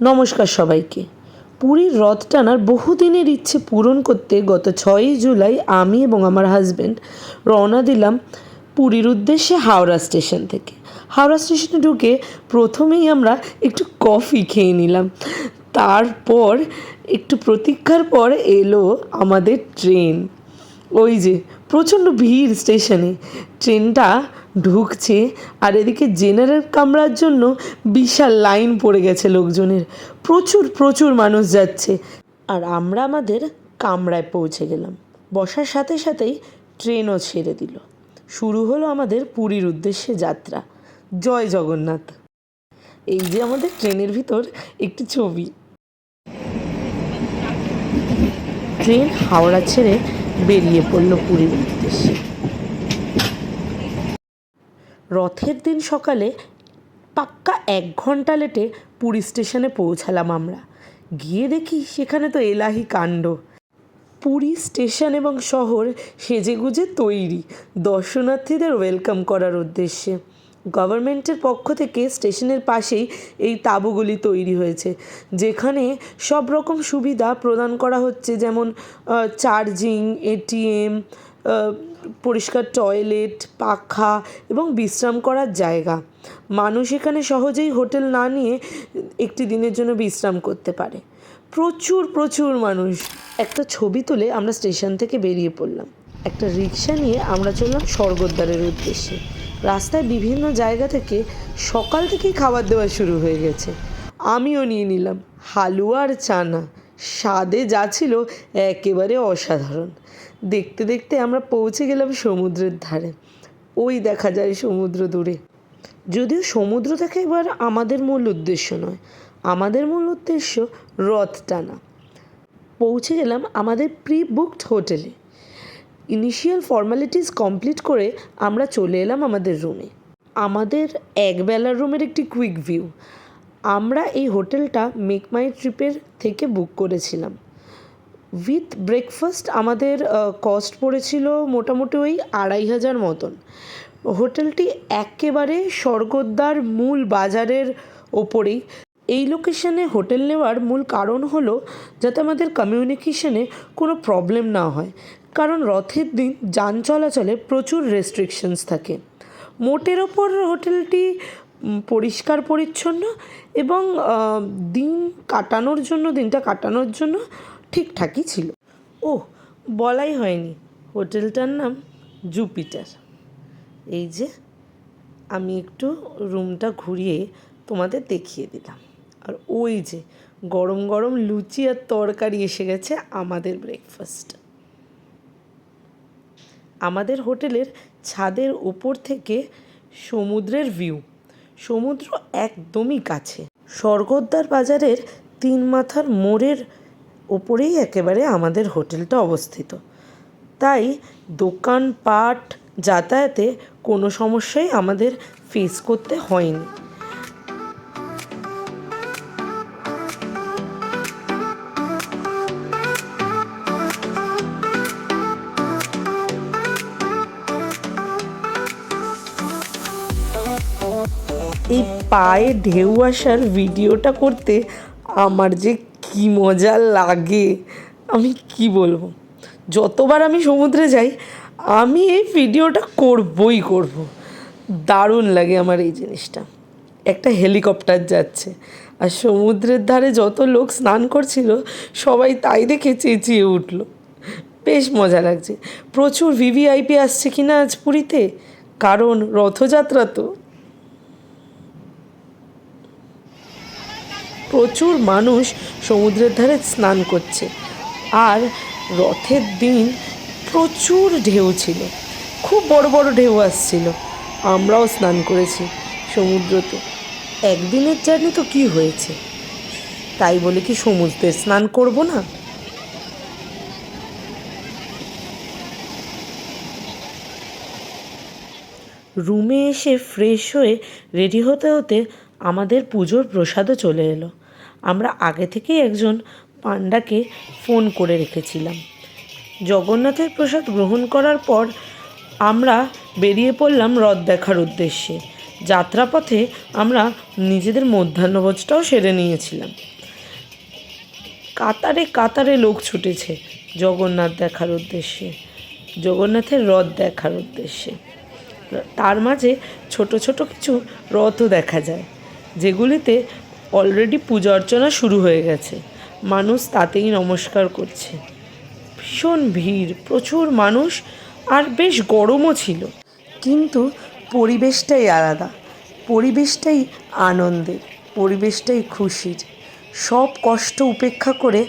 নমস্কার সবাইকে। পুরীর রথ টানার বহুদিনের ইচ্ছে পূরণ করতে গত ছয়ই জুলাই আমি এবং আমার হাজব্যান্ড রওনা দিলাম পুরীর উদ্দেশ্যে হাওড়া স্টেশন থেকে। হাওড়া স্টেশনে ঢুকে প্রথমেই আমরা একটু কফি খেয়ে নিলাম। তারপর একটু প্রতীক্ষার পর এলো আমাদের ট্রেন ওই যে প্রচণ্ড ভিড় স্টেশনে ট্রেনটা ঢুকছে। আর এদিকে জেনারেল কামরার জন্য বিশাল লাইন পড়ে গেছে লোকজনের। প্রচুর প্রচুর মানুষ যাচ্ছে। আর আমরা আমাদের কামরায় পৌঁছে গেলাম। বসার সাথে সাথেই ট্রেনও ছেড়ে দিল। শুরু হলো আমাদের পুরীর উদ্দেশ্যে যাত্রা। জয় জগন্নাথ। এই যে আমাদের ট্রেনের ভিতর একটি ছবি। ট্রেন হাওড়া ছেড়ে বেরিয়ে পড়ল পুরীর উদ্দেশ্যে। রথের দিন সকালে পাক্কা এক ঘণ্টা লেটে পুরী স্টেশনে পৌঁছালাম আমরা। গিয়ে দেখি সেখানে তো এলাহি কাণ্ড। পুরী স্টেশন এবং শহর সেজেগুজে তৈরি, দর্শনার্থীদের ওয়েলকাম করার উদ্দেশ্যে। গভর্নমেন্টের পক্ষ থেকে স্টেশনের পাশেই এই তাঁবুগুলি তৈরি হয়েছে, যেখানে সব রকম সুবিধা প্রদান করা হচ্ছে, যেমন চার্জিং, এটিএম পরিষ্কার টয়লেট পাখা এবং বিশ্রাম করার জায়গা। মানুষ এখানে সহজেই হোটেল না নিয়ে একটি দিনের জন্য বিশ্রাম করতে পারে। প্রচুর প্রচুর মানুষ। একটা ছবি তুলে আমরা স্টেশন থেকে বেরিয়ে পড়লাম। একটা রিক্সা নিয়ে আমরা চললাম স্বর্গদ্বারের উদ্দেশ্যে। রাস্তায় বিভিন্ন জায়গা থেকে সকাল থেকেই খাবার দেওয়া শুরু হয়ে গেছে। আমিও নিয়ে নিলাম হালুয়া আর চানা। স্বাদে যা ছিল একেবারে অসাধারণ। দেখতে দেখতে আমরা পৌঁছে গেলাম সমুদ্রের ধারে। ওই দেখা যায় সমুদ্র দূরে। যদিও সমুদ্র দেখা এবার আমাদের মূল উদ্দেশ্য নয়। আমাদের মূল উদ্দেশ্য রথ টানা। পৌঁছে গেলাম আমাদের প্রি বুকড হোটেলে ইনিশিয়াল ফর্মালিটিস কমপ্লিট করে আমরা চলে এলাম আমাদের রুমে আমাদের একবেলার রুমের একটি কুইক ভিউ আমরা এই হোটেলটা মেক মাই ট্রিপের থেকে বুক করেছিলাম। উইথ ব্রেকফাস্ট আমাদের কস্ট পড়েছিল মোটামুটি ওই আড়াই হাজার মতন। হোটেলটি একেবারে স্বর্গদ্বার মূল বাজারের ওপরেই। এই লোকেশনে হোটেল নেওয়ার মূল কারণ হলো যাতে আমাদের কমিউনিকেশনে কোনো প্রবলেম না হয়। কারণ রথের দিন যান চলাচলে প্রচুর রেস্ট্রিকশনস থাকে। মোটের ওপর হোটেলটি পরিষ্কার পরিচ্ছন্ন এবং দিন কাটানোর জন্য, দিনটা কাটানোর জন্য ঠিকঠাকই ছিল। ও বলাই হয়নি। হোটেলটার নাম জুপিটার। এই যে, আমি একটু রুমটা ঘুরিয়ে তোমাদের দেখিয়ে দিলাম। আর ওই যে, গরম গরম লুচি আর তরকারি এসে গেছে আমাদের ব্রেকফাস্ট আমাদের হোটেলের ছাদের ওপর থেকে সমুদ্রের ভিউ সমুদ্র একদমই কাছে। স্বর্গদ্বার বাজারের তিন মাথার মোড়ের ওপরেই একেবারে আমাদের হোটেলটা অবস্থিত। তাই দোকানপাট যাতায়াতে কোনো সমস্যাই আমাদের ফেস করতে হয়নি। পায়ে ঢেউ আসার ভিডিওটা করতে আমার যে কি মজা লাগে। আমি কি বলব? যতবার আমি সমুদ্রে যাই, আমি এই ভিডিওটা করবই করব। দারুণ লাগে আমার এই জিনিসটা। একটা হেলিকপ্টার যাচ্ছে, আর সমুদ্রের ধারে যত লোক স্নান করছিল, সবাই তাই দেখে চেঁচিয়ে উঠল। বেশ মজা লাগছে। প্রচুর ভিভিআইপি আসছে কি না আজ পুরীতে? কারণ রথযাত্রা তো। প্রচুর মানুষ সমুদ্রের ধারে স্নান করছে। আর রথের দিন প্রচুর ঢেউ ছিল। খুব বড় বড় ঢেউ আসছিল। আমরাও স্নান করেছি সমুদ্রতে। একদিনের জার্নি তো কি হয়েছে? তাই বলে কি সমুদ্রে স্নান করব না? রুমে এসে ফ্রেশ হয়ে রেডি হতে হতে আমাদের পুজোর প্রসাদও চলে এলো। আমরা আগে থেকেই একজন পান্ডাকে ফোন করে রেখেছিলাম। জগন্নাথের প্রসাদ গ্রহণ করার পর আমরা বেরিয়ে পড়লাম রথ দেখার উদ্দেশ্যে। যাত্রাপথে আমরা নিজেদের মধ্যাহ্নভোজটাও সেরে নিয়েছিলাম। কাতারে কাতারে লোক ছুটেছে জগন্নাথ দেখার উদ্দেশ্যে, জগন্নাথের রথ দেখার উদ্দেশ্যে। তার মাঝে ছোট ছোট কিছু রথও দেখা যায়। যেগুলিতে অলরেডি পূজা অর্চনা শুরু হয়ে গেছে। মানুষ তাতেই নমস্কার করছে। ভীষণ ভিড়, প্রচুর মানুষ, আর বেশ গরমও ছিল। কিন্তু পরিবেশটাই আলাদা। পরিবেশটাই আনন্দের, পরিবেশটাই খুশির। সব কষ্ট উপেক্ষা করে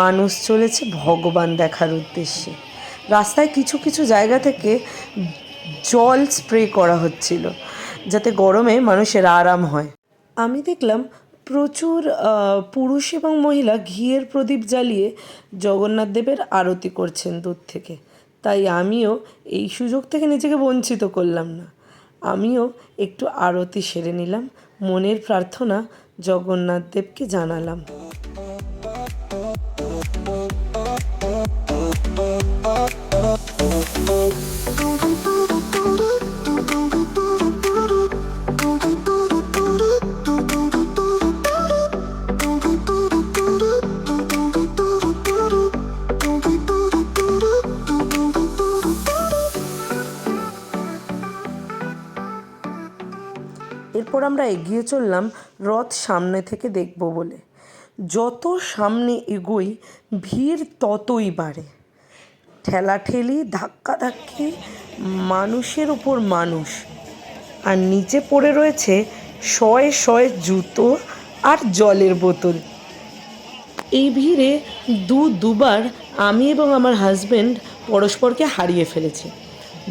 মানুষ চলেছে ভগবান দেখার উদ্দেশ্যে। রাস্তায় কিছু কিছু জায়গা থেকে জল স্প্রে করা হচ্ছিল, যাতে গরমে মানুষের আরাম হয়। আমি দেখলাম প্রচুর পুরুষ এবং মহিলা ঘিয়ের প্রদীপ জ্বালিয়ে জগন্নাথ দেবের আরতি করছেন দূর থেকে। তাই আমিও এই সুযোগ থেকে নিজেকে বঞ্চিত করলাম না। আমিও একটু আরতি সেরে নিলাম, মনের প্রার্থনা জগন্নাথ দেবকে জানালাম। এরপর আমরা এগিয়ে চললাম রথ সামনে থেকে দেখব বলে। যত সামনে এগোই, ভিড় ততই বাড়ে। ঠেলাঠেলি ধাক্কাধাক্কি মানুষের উপর মানুষ। আর নিচে পড়ে রয়েছে শয়ে শয়ে জুতো আর জলের বোতল। এই ভিড়ে দু দুবার আমি এবং আমার হাজবেন্ড পরস্পরকে হারিয়ে ফেলেছি।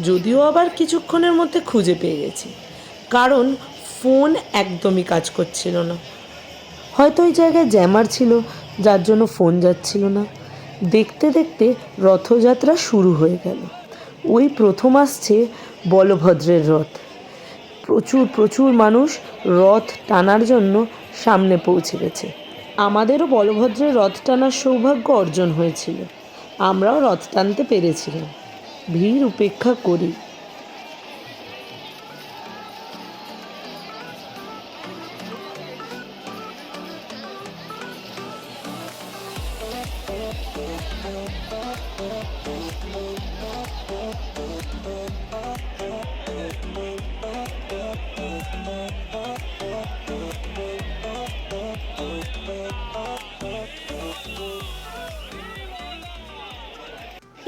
যদিও আবার কিছুক্ষণের মধ্যে খুঁজে পেয়ে গেছি। কারণ ফোন একদমই কাজ করছিল না। হয়তো ওই জায়গায় জ্যামার ছিল, যার জন্য ফোন যাচ্ছিল না। দেখতে দেখতে রথযাত্রা শুরু হয়ে গেল। ওই প্রথম আসছে বলভদ্রের রথ। প্রচুর প্রচুর মানুষ রথ টানার জন্য সামনে পৌঁছে গেছে। আমাদেরও বলভদ্রের রথ টানার সৌভাগ্য অর্জন হয়েছিল। আমরাও রথ টানতে পেরেছিলাম। ভিড় উপেক্ষা করি।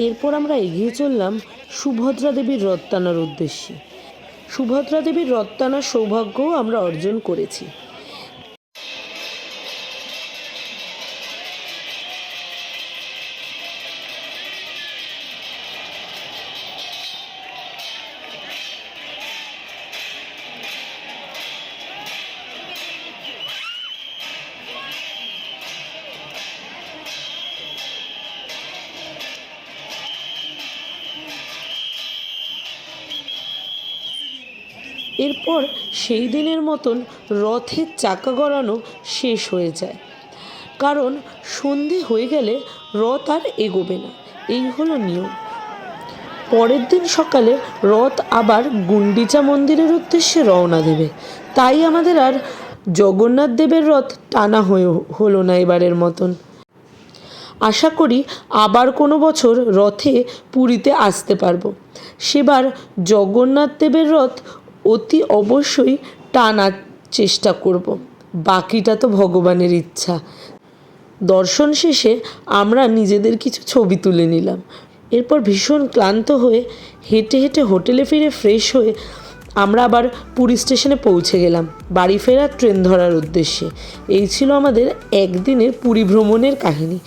এরপর আমরা এগিয়ে চললাম সুভদ্রা দেবীর রথ টানার উদ্দেশ্যে। সুভদ্রা দেবীর রথ টানার সৌভাগ্যও আমরা অর্জন করেছি। এরপর সেই দিনের মতন রথের চাকা গড়ানো শেষ হয়ে যায়। কারণ সন্ধে হয়ে গেলে রথ আর এগোবে না। এই হলো নিয়ম। পরের দিন সকালে রথ আবার গুন্ডিচা মন্দিরের উদ্দেশ্যে রওনা দেবে। তাই আমাদের আর জগন্নাথ দেবের রথ টানা হয়ে হলো না এবারের মতন। আশা করি আবার কোনো বছর রথে পুরীতে আসতে পারব। সেবার জগন্নাথ দেবের রথ অতি অবশ্যই টানার চেষ্টা করব। বাকিটা তো ভগবানের ইচ্ছা। দর্শন শেষে আমরা নিজেদের কিছু ছবি তুলে নিলাম। এরপর ভীষণ ক্লান্ত হয়ে হেঁটে হেঁটে হোটেলে ফিরে ফ্রেশ হয়ে আমরা আবার পুরী স্টেশনে পৌঁছে গেলাম। বাড়ি ফেরার ট্রেন ধরার উদ্দেশ্যে। এই ছিল আমাদের একদিনের পুরী ভ্রমণের কাহিনী।